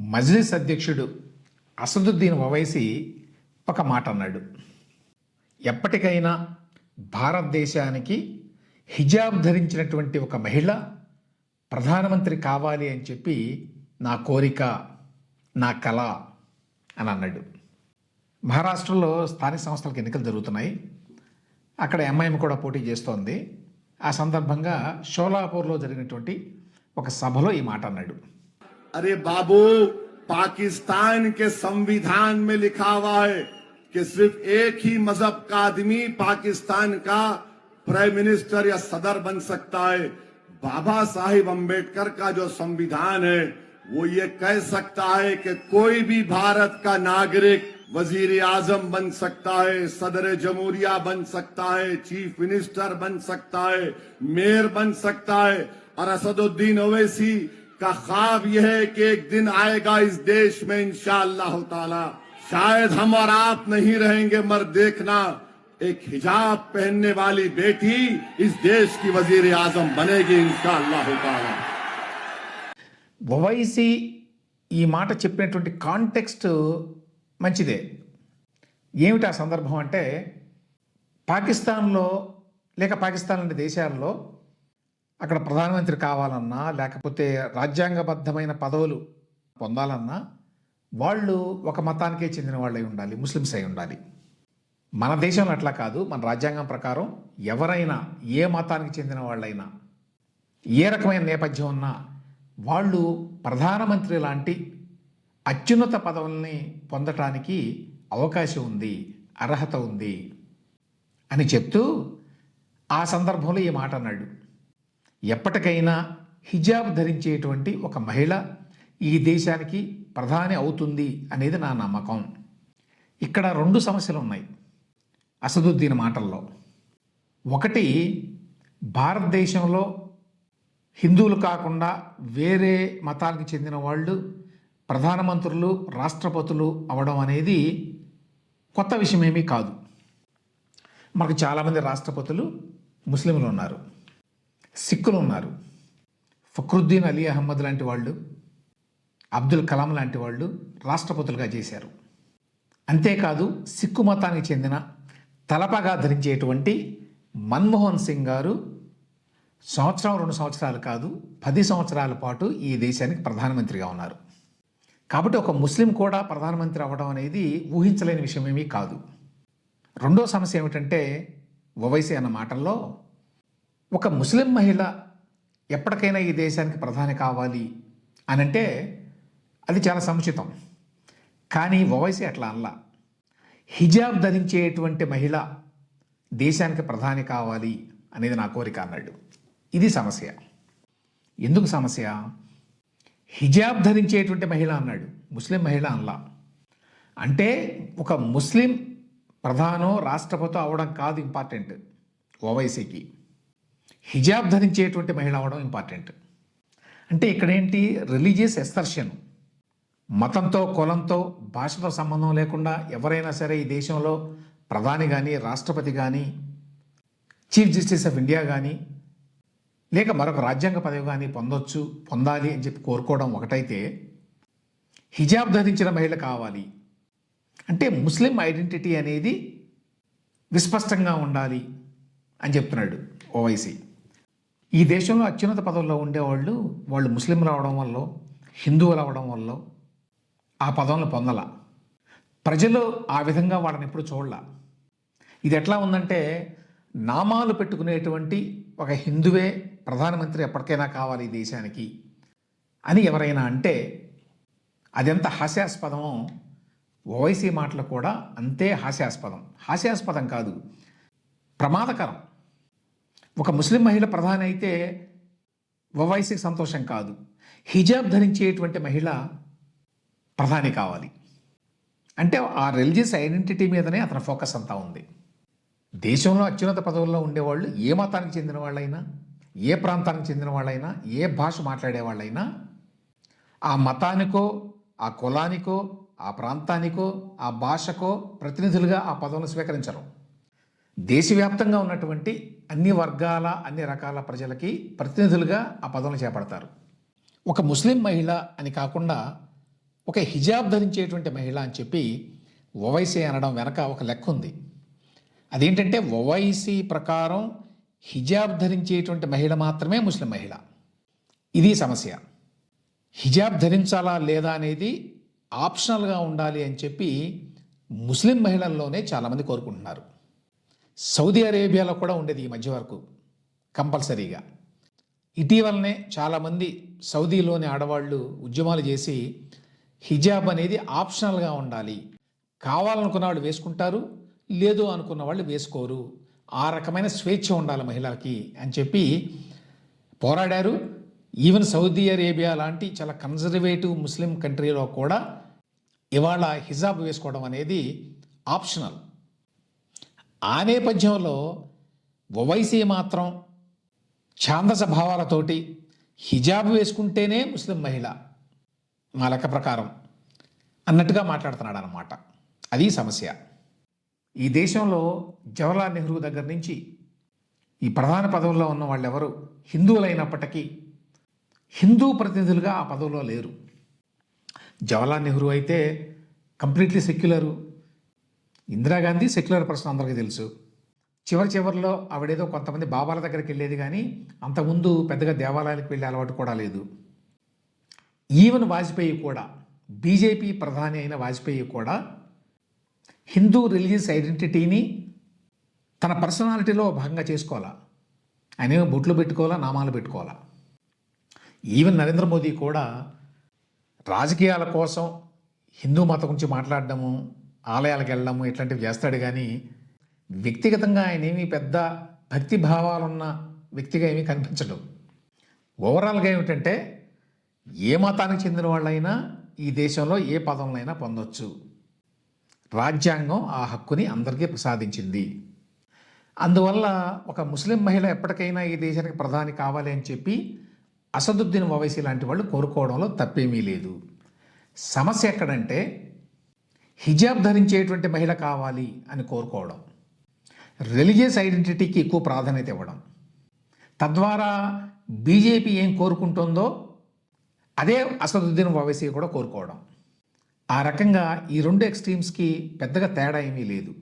మజ్లిస్ అధ్యక్షుడు అసదుద్దీన్ ఓవైసీ ఒక మాట అన్నాడు. ఎప్పటికైనా భారతదేశానికి హిజాబ్ ధరించినటువంటి ఒక మహిళ ప్రధానమంత్రి కావాలి అని చెప్పి నా కోరిక నా కళ అని అన్నాడు. మహారాష్ట్రలో స్థానిక సంస్థలకు ఎన్నికలు జరుగుతున్నాయి. అక్కడ ఎంఐఎం కూడా పోటీ చేస్తోంది. ఆ సందర్భంగా షోలాపూర్లో జరిగినటువంటి ఒక సభలో ఈ మాట అన్నాడు. अरे बाबू, पाकिस्तान के संविधान में लिखा हुआ है कि सिर्फ़ एक ही मज़हब का आदमी पाकिस्तान का प्राइम मिनिस्टर या सदर बन सकता है। बाबा साहिब अंबेडकर का जो संविधान है, वो ये कह सकता है कि कोई भी भारत का नागरिक वज़ीर आज़म बन सकता है, सदर जमहूरिया बन सकता है, चीफ मिनिस्टर बन सकता है, मेयर बन सकता है। और असदुद्दीन ओवैसी का ख्वाब यह है कि एक दिन आएगा इस देश में इंशाअल्लाह ताला शायद हम और आप नहीं रहेंगे मर देखना एक हिजाब पहनने वाली बेटी इस देश की वजीर आजम बनेगी इंशाअल्लाह ताला ఓవైసీ ఈ మాట చెప్పినటువంటి కాంటెక్స్ట్ మంచిదే ఏమిటి ఆ సందర్భం అంటే పాకిస్తాన్లో లేక పాకిస్తాన్ లాంటి దేశాల్లో అక్కడ ప్రధానమంత్రి కావాలన్నా లేకపోతే రాజ్యాంగబద్ధమైన పదవులు పొందాలన్నా వాళ్ళు ఒక మతానికే చెందిన వాళ్ళై ఉండాలి ముస్లిమ్స్ అయి ఉండాలి. మన దేశంలో అట్లా కాదు. మన రాజ్యాంగం ప్రకారం ఎవరైనా ఏ మతానికి చెందిన వాళ్ళైనా ఏ రకమైన నేపథ్యం ఉన్నా వాళ్ళు ప్రధానమంత్రి లాంటి అత్యున్నత పదవుల్ని పొందటానికి అవకాశం ఉంది అర్హత ఉంది అని చెప్తూ ఆ సందర్భంలో ఈ మాట అన్నాడు. ఎప్పటికైనా హిజాబ్ ధరించేటువంటి ఒక మహిళ ఈ దేశానికి ప్రధాని అవుతుంది అనేది నా నమ్మకం. ఇక్కడ రెండు సమస్యలు ఉన్నాయి అసదుద్దీన్ మాటల్లో. ఒకటి భారతదేశంలో హిందువులు కాకుండా వేరే మతాలకు చెందిన వాళ్ళు ప్రధానమంత్రులు రాష్ట్రపతులు అవడం అనేది కొత్త విషయమేమీ కాదు. మనకు చాలామంది రాష్ట్రపతులు ముస్లింలు ఉన్నారు. సిక్కులు ఉన్నారు ఫక్రుద్దీన్ అలీ అహ్మద్ లాంటి వాళ్ళు అబ్దుల్ కలాం లాంటి వాళ్ళు రాష్ట్రపతులుగా చేశారు. అంతేకాదు సిక్కు మతానికి చెందిన తలపగా ధరించేటువంటి మన్మోహన్ సింగ్ గారు సంవత్సరం రెండు సంవత్సరాలు కాదు పది సంవత్సరాల పాటు ఈ దేశానికి ప్రధానమంత్రిగా ఉన్నారు. కాబట్టి ఒక ముస్లిం కూడా ప్రధానమంత్రి అవ్వడం అనేది ఊహించలేని విషయమేమీ కాదు. రెండో సమస్య ఏమిటంటే ఓవైసీ అన్న మాటల్లో ఒక ముస్లిం మహిళ ఎప్పటికైనా ఈ దేశానికి ప్రధాని కావాలి అని అంటే అది చాలా సముచితం. కానీ ఓవైసీ అట్లా అనలా హిజాబ్ ధరించేటువంటి మహిళ దేశానికి ప్రధాని కావాలి అనేది నా కోరిక అన్నాడు. ఇది సమస్య. ఎందుకు సమస్య? హిజాబ్ ధరించేటువంటి మహిళ అన్నాడు. ముస్లిం మహిళ అనలా. అంటే ఒక ముస్లిం ప్రధానో రాష్ట్రపతి అవడం కాదు ఇంపార్టెంట్. ఓవైసీకి. హిజాబ్ ధరించేటువంటి మహిళ అవడం ఇంపార్టెంట్ అంటే ఇక్కడేంటి? రిలీజియస్ ఎస్టర్షన్ మతంతో కులంతో భాషతో సంబంధం లేకుండా ఎవరైనా సరే ఈ దేశంలో ప్రధాని కానీ రాష్ట్రపతి కానీ చీఫ్ జస్టిస్ ఆఫ్ ఇండియా కానీ లేక మరొక రాజ్యాంగ పదవి కానీ పొందొచ్చు పొందాలి అని చెప్పి కోరుకోవడం ఒకటైతే హిజాబ్ ధరించిన మహిళ కావాలి. అంటే ముస్లిం ఐడెంటిటీ అనేది విస్పష్టంగా ఉండాలి అని చెప్తున్నాడు ఓవైసీ ఈ దేశంలో అత్యున్నత పదవుల్లో ఉండేవాళ్ళు వాళ్ళు ముస్లింలు అవడం వల్ల హిందువులు అవడం వల్ల ఆ పదవులను పొందల. ప్రజలు ఆ విధంగా వాళ్ళని ఎప్పుడు చూడాల. ఇది ఎట్లా ఉందంటే నామాలు పెట్టుకునేటువంటి ఒక హిందువే ప్రధానమంత్రి ఎప్పటికైనా కావాలి ఈ దేశానికి అని ఎవరైనా అంటే అదెంత హాస్యాస్పదమో ఓవైసీ మాటలు కూడా అంతే హాస్యాస్పదం. హాస్యాస్పదం కాదు ప్రమాదకరం. ఒక ముస్లిం మహిళ ప్రధాని అయితే వవాయిసీకి సంతోషం కాదు. హిజాబ్ ధరించేటువంటి మహిళ ప్రధాని కావాలి. అంటే ఆ రిలీజియస్ ఐడెంటిటీ మీదనే అతని ఫోకస్ అంతా ఉంది. దేశంలో అత్యున్నత పదవుల్లో ఉండేవాళ్ళు ఏ మతానికి చెందిన వాళ్ళైనా ఏ ప్రాంతానికి చెందిన వాళ్ళైనా ఏ భాష మాట్లాడే వాళ్ళైనా ఆ మతానికో ఆ కులానికో ఆ ప్రాంతానికో ఆ భాషకో ప్రతినిధులుగా ఆ పదవులను స్వీకరించరు. దేశవ్యాప్తంగా ఉన్నటువంటి అన్ని వర్గాల అన్ని రకాల ప్రజలకి ప్రతినిధులుగా ఆ పదవులు చేపడతారు. ఒక ముస్లిం మహిళ అని కాకుండా ఒక హిజాబ్ ధరించేటువంటి మహిళ అని చెప్పి ఓవైసీ అనడం వెనక ఒక లెక్క ఉంది. అదేంటంటే ఓవైసీ ప్రకారం హిజాబ్ ధరించేటువంటి మహిళ మాత్రమే ముస్లిం మహిళ. ఇది సమస్య. హిజాబ్ ధరించాలా లేదా అనేది ఆప్షనల్గా ఉండాలి అని చెప్పి ముస్లిం మహిళల్లోనే చాలామంది కోరుకుంటున్నారు. సౌదీ అరేబియాలో కూడా ఉండేది ఈ మధ్య వరకు కంపల్సరీగా. ఇటీవలనే చాలామంది సౌదీలోని ఆడవాళ్ళు ఉద్యమాలు చేసి హిజాబ్ అనేది ఆప్షనల్గా ఉండాలి. కావాలనుకున్న వాళ్ళు వేసుకుంటారు లేదు అనుకున్న వాళ్ళు వేసుకోరు. ఆ రకమైన స్వేచ్ఛ ఉండాలి మహిళలకి అని చెప్పి పోరాడారు. ఈవెన్ సౌదీ అరేబియా లాంటి చాలా కన్జర్వేటివ్ ముస్లిం కంట్రీలో కూడా ఇవాళ హిజాబ్ వేసుకోవడం అనేది ఆప్షనల్. ఆ నేపథ్యంలో ఒవైసీ మాత్రం ఛాందస భావాలతోటి హిజాబ్ వేసుకుంటేనే ముస్లిం మహిళ. మా లెక్క ప్రకారం అన్నట్టుగా మాట్లాడుతున్నాడు అనమాట అది సమస్య. ఈ దేశంలో జవహర్లాల్ నెహ్రూ దగ్గర నుంచి ఈ ప్రధాన పదవుల్లో ఉన్న వాళ్ళెవరు? హిందువులైనప్పటికీ హిందూ ప్రతినిధులుగా ఆ పదవిలో లేరు. జవహర్లాల్ నెహ్రూ అయితే completely secular Indira Gandhi secular person అందరికీ తెలుసు. చివరి చివరిలో ఆవిడేదో కొంతమంది బాబాల దగ్గరికి వెళ్ళేది కానీ అంతకుముందు పెద్దగా దేవాలయాలకు వెళ్ళే అలవాటు కూడా లేదు. ఈవెన్ వాజ్పేయి కూడా బీజేపీ ప్రధాని అయిన వాజ్పేయి కూడా హిందూ రిలీజియస్ ఐడెంటిటీని తన పర్సనాలిటీలో భాగంగా చేసుకోవాలా? ఆయన బుట్లు బొట్లు పెట్టుకోవాలా నామాలు పెట్టుకోవాలా? ఈవెన్ నరేంద్ర మోదీ కూడా రాజకీయాల కోసం హిందూ మతం గురించి మాట్లాడడము ఆలయాలకు వెళ్ళడము ఇట్లాంటివి చేస్తాడు కానీ వ్యక్తిగతంగా ఆయన ఏమీ పెద్ద భక్తి భావాలున్న వ్యక్తిగా ఏమీ కనిపించడు. ఓవరాల్గా ఏమిటంటే ఏ మతానికి చెందిన వాళ్ళైనా ఈ దేశంలో ఏ పదంలో పొందొచ్చు. రాజ్యాంగం ఆ హక్కుని అందరికీ ప్రసాదించింది. అందువల్ల ఒక ముస్లిం మహిళ ఎప్పటికైనా ఈ దేశానికి ప్రధాని కావాలి అని చెప్పి అసదుద్దీన్ ఓవైసీ లాంటి వాళ్ళు కోరుకోవడంలో తప్పేమీ లేదు. సమస్య ఎక్కడంటే హిజాబ్ ధరించేటువంటి మహిళ కావాలి అని కోరుకోవడం రిలీజియస్ ఐడెంటిటీకి ఎక్కువ ప్రాధాన్యత ఇవ్వడం తద్వారా బీజేపీ ఏం కోరుకుంటుందో అదే అసదుద్దీన్ ఓవైసీ కూడా కోరుకోవడం. ఆ రకంగా ఈ రెండు ఎక్స్ట్రీమ్స్కి పెద్దగా తేడా ఏమీ లేదు.